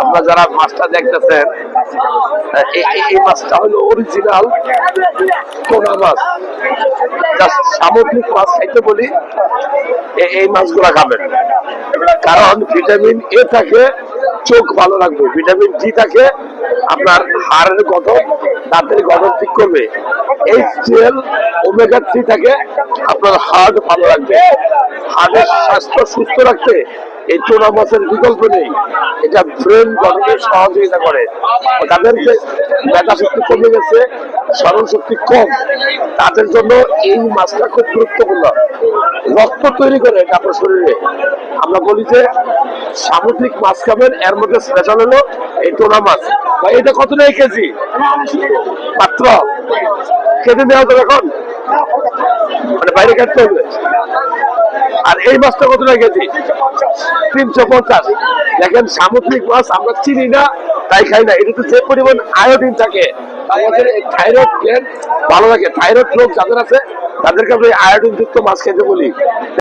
আপনারা যারা মাছটা দেখতেছেন এই মাছটা হলো অরিজিনাল পোনা মাছ। মাছ খাইতে বলি এই মাছগুলা খাবেন। কারণ ভিটামিন এ থাকে, চোখ ভালো রাখবে। ভিটামিন ডি থাকে, আপনার হাড়ের গঠন, দাঁতের গঠন ঠিক করবে। এইচ টুয়েলভ ওমেগা থ্রি থাকে, আপনার হার্ট ভালো রাখবে। হার্টের স্বাস্থ্য সুস্থ রাখতে এই চোনা মাছের বিকল্প নেই। এটা ব্রেন গঠনে সহযোগিতা করে। তাদের যে মেধা শক্তি কমে গেছে, স্মরণ শক্তি কম, তাদের জন্য এই মাছটা খুব গুরুত্বপূর্ণ। রক্ত তৈরি করে এটা আপনার শরীরে। আমরা বলি যে সামুদ্রিক মাছ খাবেন, এর মধ্যে স্পেশাল হলো এই টোনা মাছ। ভাই, এটা কত টাকা কেজি? মাত্র। কেটে দেওয়া তো এখন? বাইরে কাটতে হবে। আর এই মাছটা কত টাকা কেজি তিনশো পঞ্চাশ। দেখেন, সামুদ্রিক মাছ, আমরা চিনি না, তাই খাই না। এটাতে যে পরিমাণ আয়োডিন থাকে আমাদের এই থাইরয়েড ভালো থাকে থাইরয়েড রোগ যাদের আছে, তাদেরকে আমরা আয়োডিন যুক্ত মাছ খেতে বলি।